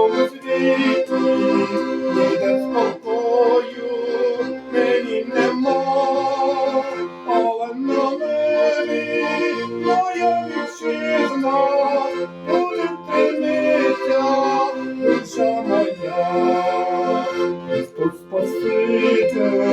цьому світі, спокою мені нема, але на небі моя вітчизна буде тримитися душа моя, Спаситель.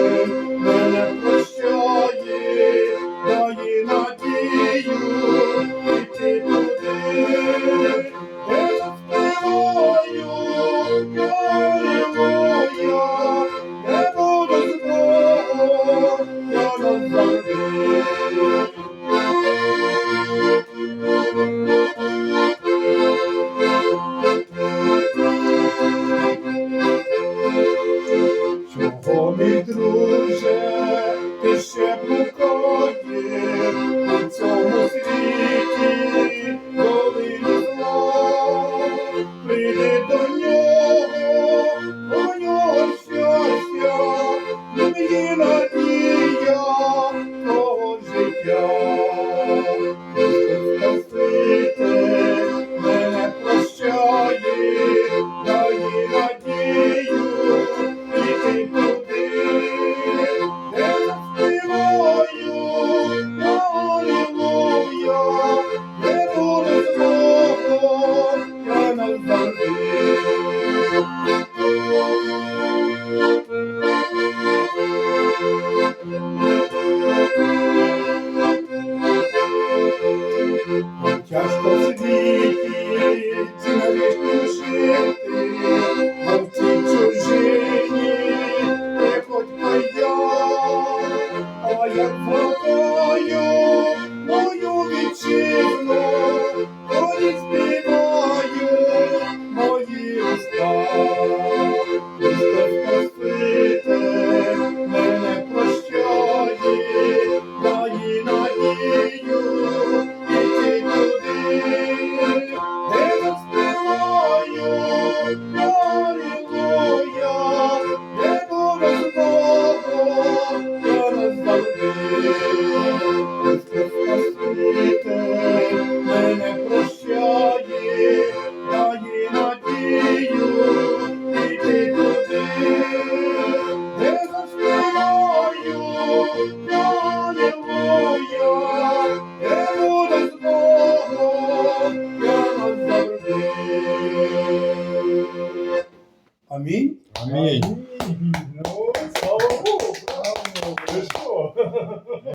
be true. важко а в цій не ходьба я, а як водою мою вітчину. Амінь. Амінь. Амінь. Ну, слава Богу, правильно, прийшло.